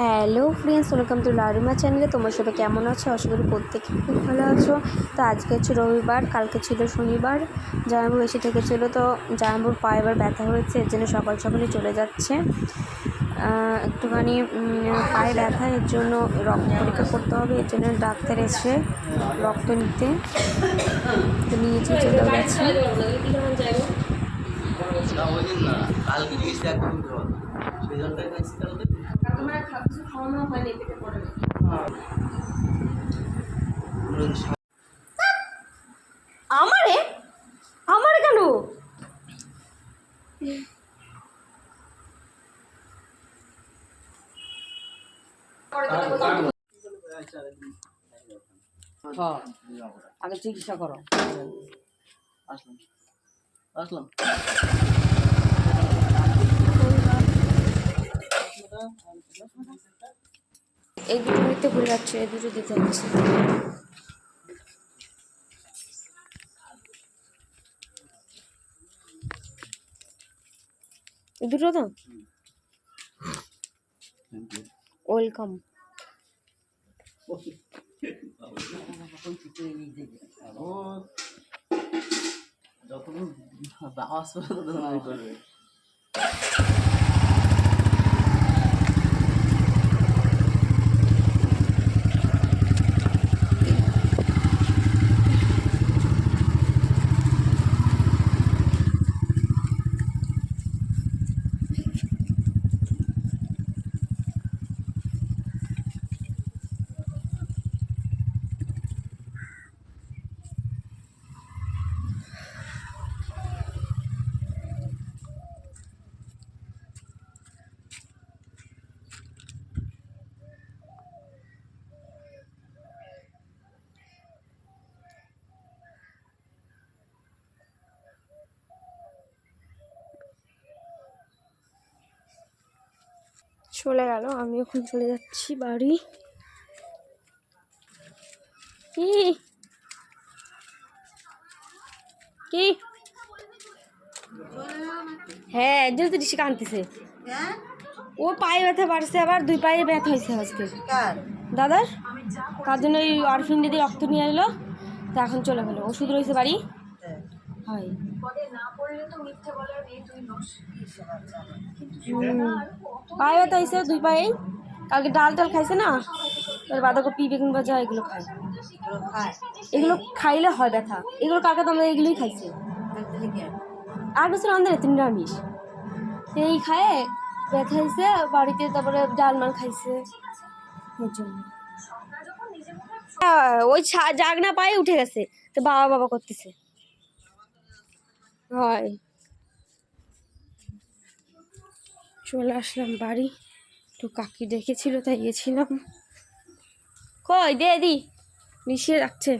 Hello friends, welcome to লারিমা চ্যানেলে তোমার সবাই কেমন আছো? আশা করি প্রত্যেকে খুব ভালো আছো। তো আজকে হচ্ছে রবিবার, কালকে ছিল শনিবার, জামাইবাবু এসে থেকেছিলো। তো জামাইবাবুর পায়ে এবার ব্যথা হয়েছে, এর জন্য সকাল সকালে চলে যাচ্ছে। একটুখানি পায়ে ব্যথা, এর জন্য রক্ত পরীক্ষা করতে হবে, এর জন্য ডাক্তার এসে রক্ত নিতে তো নিয়েছি চলে গেছে। না ওই দিন না কালকে গেছি একদিন পর সেই জলটাই খাইছি কালকে আমারে? আমারে কেন? হ্যাঁ। আগে চিকিৎসা করো। আসলাম। আসলাম। এই দুটো নিতে ভুলে যাচ্ছে, এই দুটো দিতে হচ্ছে। দুটো তো ওয়েলকাম যতক্ষণ আওয়াজ করে ততক্ষণ করবে। চলে গেল আমি এখন চলে যাচ্ছি বাড়ি। কি? কি? হ্যাঁ একজন তো ঋষিকা আনতেছে ও পায়ে ব্যথা বাড়ছে আবার দুই পায়ে ব্যথা হয়েছে আজকে। দাদার? তার জন্য ওই অরফিন দিদি রক্ত নিয়ে এলো তা এখন চলে গেলো। ওষুধ রয়েছে বাড়ি? হয়। হুম। পায়ে ব্যথা হয়েছে দুই পায়ে। কালকে ডাল টাল খাইছে না? এবার বাঁধাকপি বেগুন ভাজা এগুলো খায়। এগুলো খাইলে হয় ব্যথা। এগুলো কালকে তো আমরা এগুলোই খাইছি। আট বছর আমাদের তিন নিরামিষ। সেই খায় ব্যথা হয়েছে বাড়িতে তারপরে ডাল মাল খাইছে। হ্যাঁ, ওই জাগনা পায়ে উঠে গেছে। তো বাবা বাবা করতেছে। হয়। চলে আসলাম বাড়ি। একটু কাকি ডেকেছিল তাই গেছিলাম। কই দে দি। মিশিয়ে রাখছে।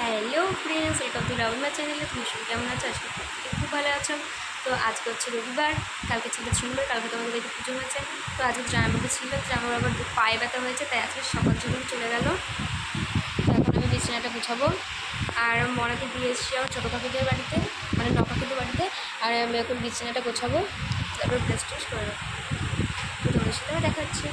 হ্যালো ফ্রেন্ডস ওয়েলকাম টু রাউন্ড চ্যানেলে তুমি সবাই কেমন আছো? আজকে খুব ভালো আছো। তো আজকে হচ্ছে রবিবার কালকে ছিল শনিবার কালকে তোমাদের বাড়িতে পুজো হয়েছে। তো আজকে জামাইবাবু ছিল যে আমার আবার পায়ে ব্যথা হয়েছে তাই আজকে সকাল সকাল চলে গেল। তো এখন আমি বিছানাটা গুছাবো। আর মনাকে দিয়ে এসেছি আমার ছোটো কাকুদের বাড়িতে মানে নকাকুদের বাড়িতে। আর আমি এখন বিছানাটা গোছাবো তারপর ব্রেস্ট টেস্ট করে নেব। তো তোমাদের সাথে আবার দেখা হচ্ছে।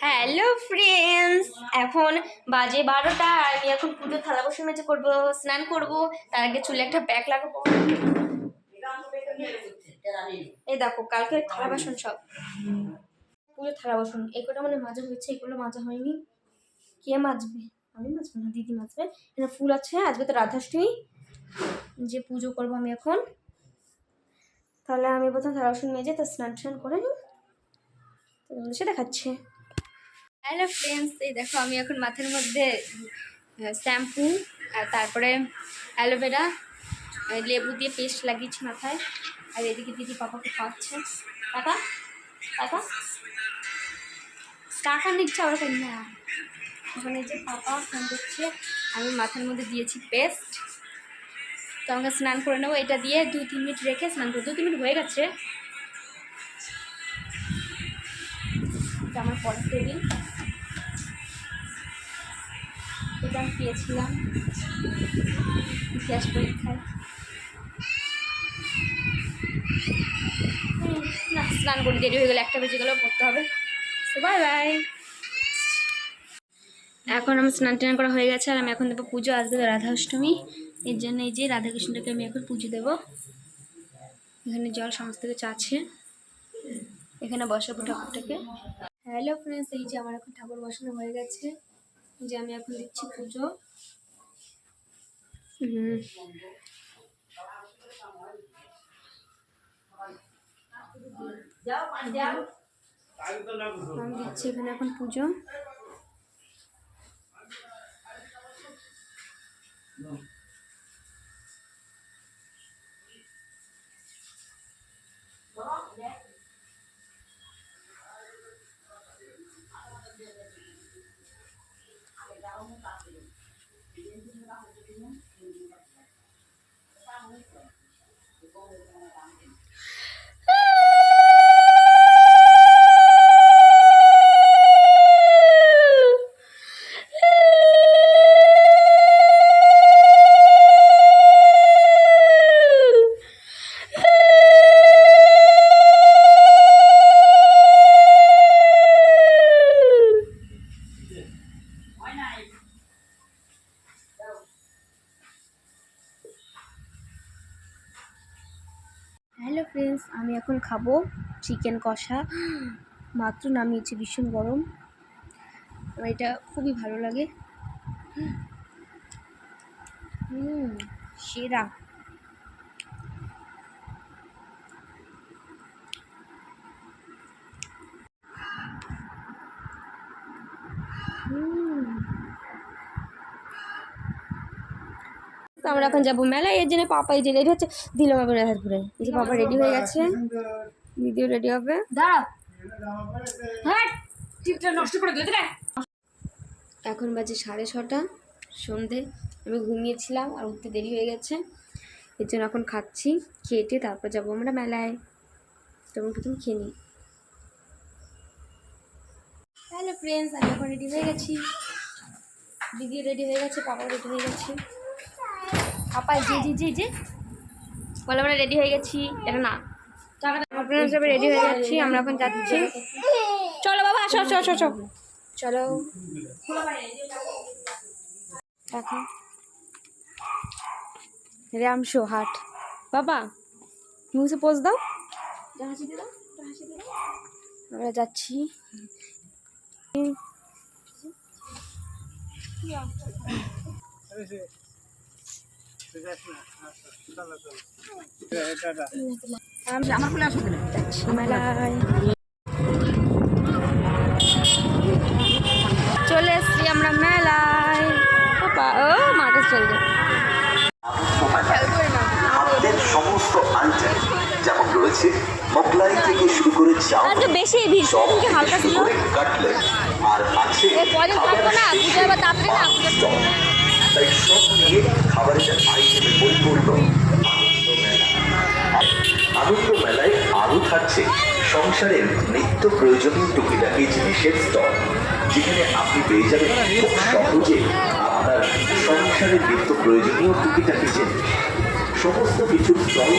হ্যালো ফ্রেন্ডস এখন বাজে বারোটা আমি এখন পুজো থালা বসে মেজে করব, স্নান করব। তার আগে চুলে একটা ব্যাগ লাগাবো। এই দেখো, কালকে থালা বাসন সব। পুজো থালা বাসন কটা মানে মাজা হয়েছে, এগুলো মাজা হয়নি। কে মাজবে? আমি মাজবো না, দিদি মাজবে। এখানে ফুল আছে, আজকে তো রাধাষ্টমী। যে পুজো করব আমি এখন। তাহলে আমি প্রথম থালা বাসন মেজে, তো স্নান টান করে নিই। তোমাদের দেখাচ্ছে। হ্যালো ফ্রেন্ডস এই দেখো আমি এখন মাথার মধ্যে শ্যাম্পু আর তারপরে অ্যালোভেরা লেবু দিয়ে পেস্ট লাগিয়েছি মাথায়। আর এদিকে দিদি পাপাকে খাওয়াচ্ছে। টাকা টাকা টাকা নিচ্ছে আবার না ওখানে যে পাপা ফোন করছে, আমি মাথার মধ্যে দিয়েছি পেস্ট তো আমাকে স্নান করে নেব। এটা দিয়ে দু তিন মিনিট রেখে স্নান করব। দু তিন মিনিট হয়ে গেছে। আমার পড়ার টেবিল পেয়েছিলাম ইতিহাস পরীক্ষায়। না, স্নান করে দেরি হয়ে গেলে একটা বেজে গেলেও পড়তে হবে। বাই বাই এখন আমার স্নান টান করা হয়ে গেছে, আর আমি এখন দেবো পুজো তো রাধা অষ্টমী এর জন্য এই যে রাধাকৃষ্ণটাকে আমি এখন পুজো দেবো। এখানে জল সমস্ত কিছু আছে। এখানে বসাবো ঠাকুরটাকে। হ্যালো ফ্রেন্ডস এই যে আমার এখন ঠাকুর বসানো হয়ে গেছে। যে আমি এখন দিচ্ছি পুজো। হুম। আমি দিচ্ছি এখানে এখন পুজো। 你跟我讲讲。খাব চিকেন কষা। মাত্র নামিয়েছি ভীষণ গরম। আমার এটা খুবই ভালো লাগে। হুম সেরা হুম তো আমরা এখন যাব মেলায়। এর জন্য পাপা এই যে রেডি হচ্ছে দিলাম ঘুরে এই যে পাপা রেডি হয়ে গেছে। দিদিও রেডি হবে। এখন বাজে সাড়ে ছটা সন্ধে। আমি ঘুমিয়েছিলাম আর উঠতে দেরি হয়ে গেছে। এর জন্য এখন খাচ্ছি খেটে তারপর যাব আমরা মেলায়। তেমন প্রথম খেয়ে নিই। হ্যালো ফ্রেন্ডস আমি এখন রেডি হয়ে গেছি। দিদি রেডি হয়ে গেছে পাপা রেডি হয়ে গেছে। পাপা জি জি জি জি। বলে আমরা রেডি হয়ে গেছি। এটা না। আপনারা সবাই রেডি হয়ে যাচ্ছি আমরা এখন যাচ্ছি। চলো বাবা আসো আসো আসো আসো। চলো। দেখো। রামশো হাট। বাবা মুখে পোজ দাও। আমরা যাচ্ছি। আমার চলে এসছি আমরা মেলায়। ও মাঠে চলে খাদ্যের সমস্ত যেমন রয়েছে মোগলাই থেকে শুরু করে চাউমিন আজকে বেশি ভিড় থেকে হালকা শুরু ছিল। করে আর আছে এ কদিন থাকব না পুজো তাই সব নিয়ে খাবারের আইটেমে পরিপূর্ণ আনন্দ মেলা আনন্দ মেলায় আরও থাকছে সংসারের নিত্য প্রয়োজনীয় টুকিটাকি জিনিসের স্টল যেখানে আপনি পেয়ে যাবেন খুব সহজে আপনার সংসারের নিত্য প্রয়োজনীয় টুকিটাকি জিনিস। সমস্ত কিছুর স্টল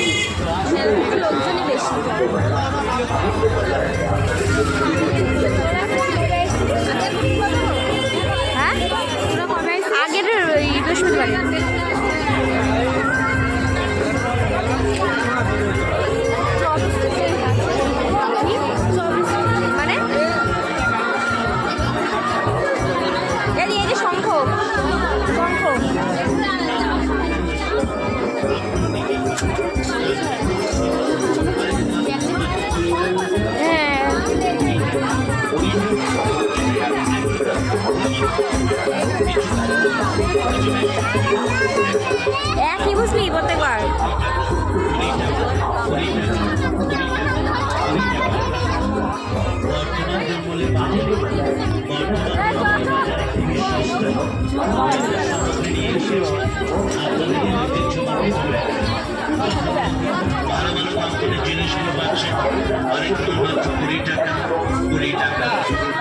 একই আরেকটু কুড়ি টাকা কুড়ি টাকা।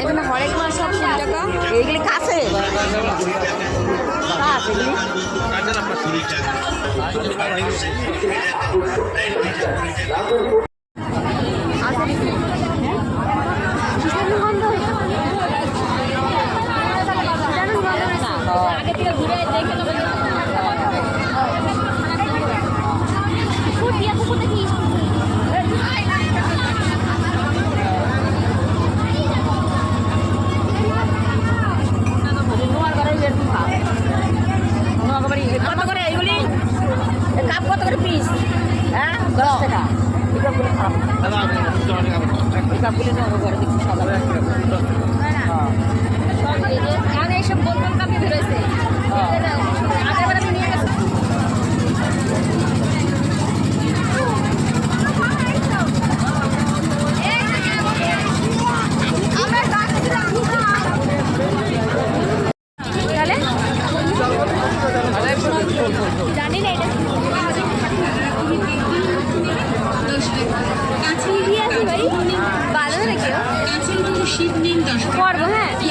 এখানে হরেক মাস সব কুড়ি টাকা। এইগুলি কাছে? কাছ এগুলি কুড়ি টাকা আগে থেকে ঘুরে দেখে নেব ফুটিয়া পুকুর দেখি তোমার ঘরে এরকম খাও তোমার ঘরে কত করে এইগুলি এ কাপ কত করে পিস হ্যাঁ দশ টাকা এই কাপগুলো খারাপ এই নিয়ে তোমার ঘরে দেখছি সাদা আগে এইসব বোতল কাপে বেরোয়েছে আগের বার আমি নিয়ে গেছি তাহলে জানি না এটা ভালো নাকি করব হ্যাঁ করব করব দাঁড়া তুই আসলে সাইকেল ওই তো জায়গায় জায়গার মতো নেওয়া দশ টাকা দশ টাকা দশ টাকা জবস্টিক না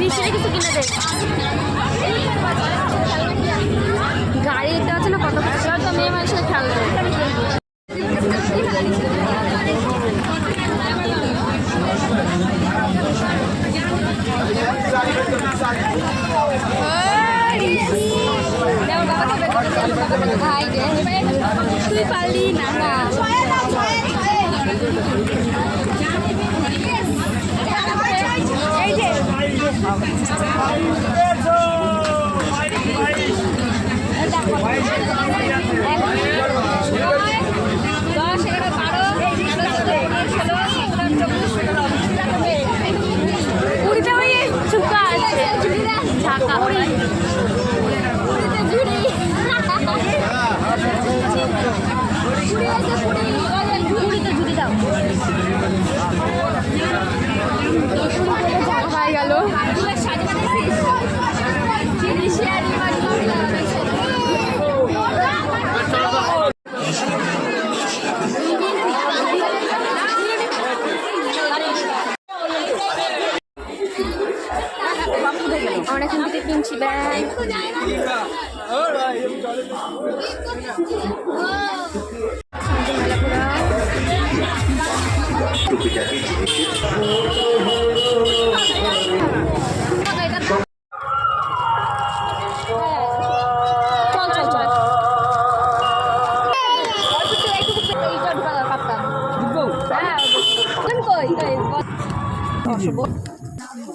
মিষ্টি কিছু কিনে দে গাড়িতে আছে না কত কিছু তো মেয়ে মানুষের খেয়াল ভাই রে তুই পারলি না না এই যে দশ এগারো বারো ষোলো কুড়িটা ওই চুকা আছে ঢাকা কুড়িতে ঝুড়ি কুড়িতে ঝুড়ি দাও হয়ে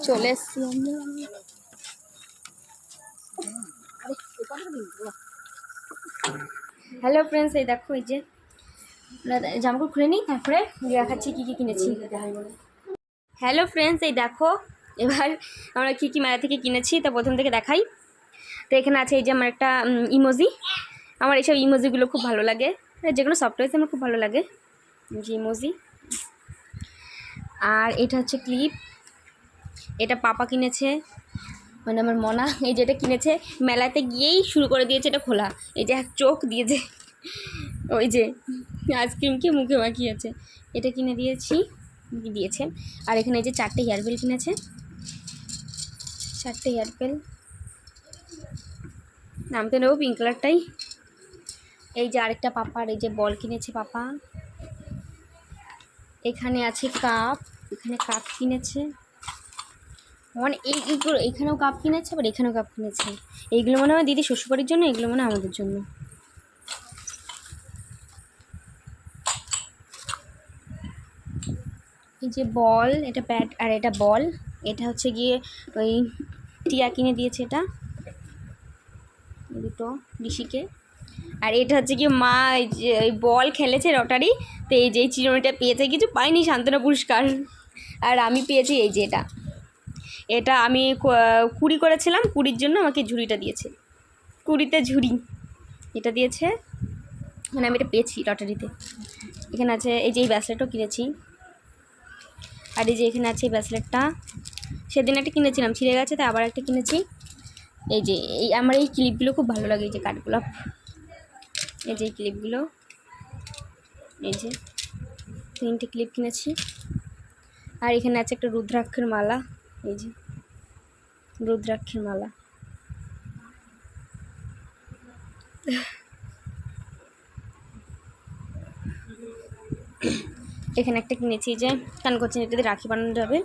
চলে এসছি হ্যালো ফ্রেন্ডস এই দেখো এই যে জামাকাপড় খুলে নিই, তারপরে দেখাচ্ছি কী কী কিনেছি। হ্যালো ফ্রেন্ডস এই দেখো, এবার আমরা কী কী মেলা থেকে কিনেছি, তা প্রথম থেকে দেখাই। তো এখানে আছে এই যে আমার একটা ইমোজি আমার এইসব ইমোজিগুলো খুব ভালো লাগে। যে কোনো সফটওয়্যার আমার খুব ভালো লাগে। যে ইমোজি আর এটা হচ্ছে ক্লিপ। এটা পাপা কিনেছে। মানে আমার মনা, এই যেটা কিনেছে, মেলাতে গিয়েই শুরু করে দিয়েছে এটা খোলা। এই যে এক চোখ দিয়েছে ওই যে আইসক্রিমকে মুখে মাখিয়েছে এটা কিনে দিয়েছি দিয়েছে আর এখানে এই যে চারটে হেয়ারবেল কিনেছে। চারটে হেয়ারবেল আমি তো নেব পিঙ্ক কালারটাই। এই যে আরেকটা পাপার, এই যে বল কিনেছে পাপা। এখানে আছে কাপ, এখানে কাপ কিনেছে। মানে এই এইগুলো এখানেও কাপ কিনেছে, আবার এখানেও কাপ কিনেছে। এইগুলো মনে হয় দিদি শ্বশুরবাড়ির জন্য, এগুলো মনে আমাদের জন্য। এই যে বল, এটা প্যাড আর এটা বল। এটা হচ্ছে গিয়ে ওই টিয়া কিনে দিয়েছে এটা। দুটো, ঋষিকে। আর এটা হচ্ছে কি মা এই বল খেলেছে রটারি, তো এই যে চিরুনিটা পেয়েছে, কিছু পাইনি সান্ত্বনা পুরস্কার। আর আমি পেয়েছি এই যে এটা। এটা আমি কুড়ি করেছিলাম, কুড়ির জন্য আমাকে ঝুড়িটা দিয়েছে। কুড়িতে ঝুড়ি। এটা দিয়েছে মানে আমি এটা পেয়েছি লটারিতে এখানে আছে, এই যে এই ব্যাসলেটও কিনেছি। আর এই যে এখানে আছে এই ব্যাসলেটটা সেদিন একটা কিনেছিলাম, ছিঁড়ে গেছে তাই আবার একটা কিনেছি। এই যে, এই, আমার এই ক্লিপগুলো খুব ভালো লাগে, এই যে কাঠগোলাপ এই যে ক্লিপগুলো এই যে তিনটে ক্লিপ কিনেছি। আর এখানে আছে একটা রুদ্রাক্ষের মালা। এই যে রুদ্রাক্ষের মালা। এখানে একটা কিনেছি যে কান করছেন এটাতে রাখি বানানো যাবে।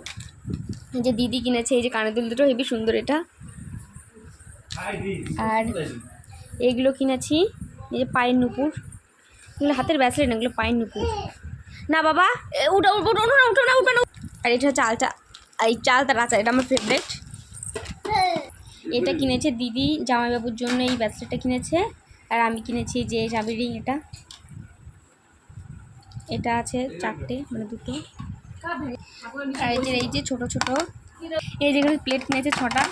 এই যে দিদি কিনেছে এই যে কানের দুল দুটো হেবি সুন্দর এটা। আর এইগুলো কিনেছি এই যে পায়ের নুপুর, এগুলো হাতের ব্যাসলেট না, এগুলো পায়ের নুপুর। না বাবা উঠো উঠো উঠো না উঠো না উঠো না আর এটা হচ্ছে আলচা এই চালতা রাচা এটা আমার ফেভারেট এটা কিনেছে দিদি, জামাইবাবুর জন্য এই ব্যাসলেটটা কিনেছে। আর আমি কিনেছি যে চাবি রিং এটা। এটা আছে চারটে মানে দুটো। আর এই যে এই যে ছোটো ছোটো। এই যেগুলো প্লেট কিনেছে ছটা।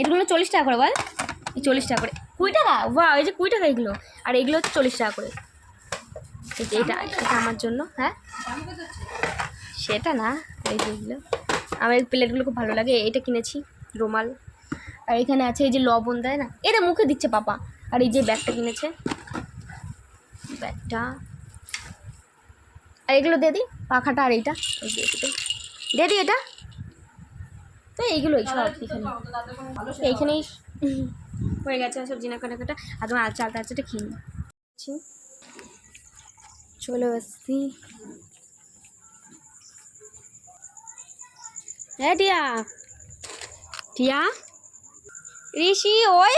এগুলো চল্লিশ টাকা করে বল? এই চল্লিশ টাকা করে। কুড়ি টাকা বা এই যে কুড়ি টাকা এগুলো। আর এগুলো হচ্ছে চল্লিশ টাকা করে। এই যে এটা এটা আমার জন্য হ্যাঁ? সেটা না, এই যে এগুলো। আমার এই প্লেটগুলো খুব ভালো লাগে। এটা কিনেছি, রুমাল। আর এখানে আছে এই যে লবণ দেয় না? এটা মুখে দিচ্ছে পাপা। আর এই যে ব্যাগটা কিনেছে। ব্যাগটা। আর এগুলো দিয়ে দিই, পাখাটা আর এইটা। এই দিয়ে দিই এটা? তো এইগুলোই সব এখানে। এইখানেই হয়ে গেছে সব জিনা কাটাকাটা আর তোমার আলচা আলতা আলচাটা খেয়ে নিচ্ছি চলে আসছি। হ্যাঁ টিয়া। টিয়া? ঋষি ওই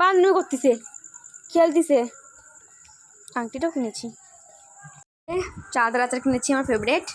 বান্ধবী করতেছে খেলতেছে আংটিটাও কিনেছি। চাদর আচার কিনেছি আমার ফেভারেট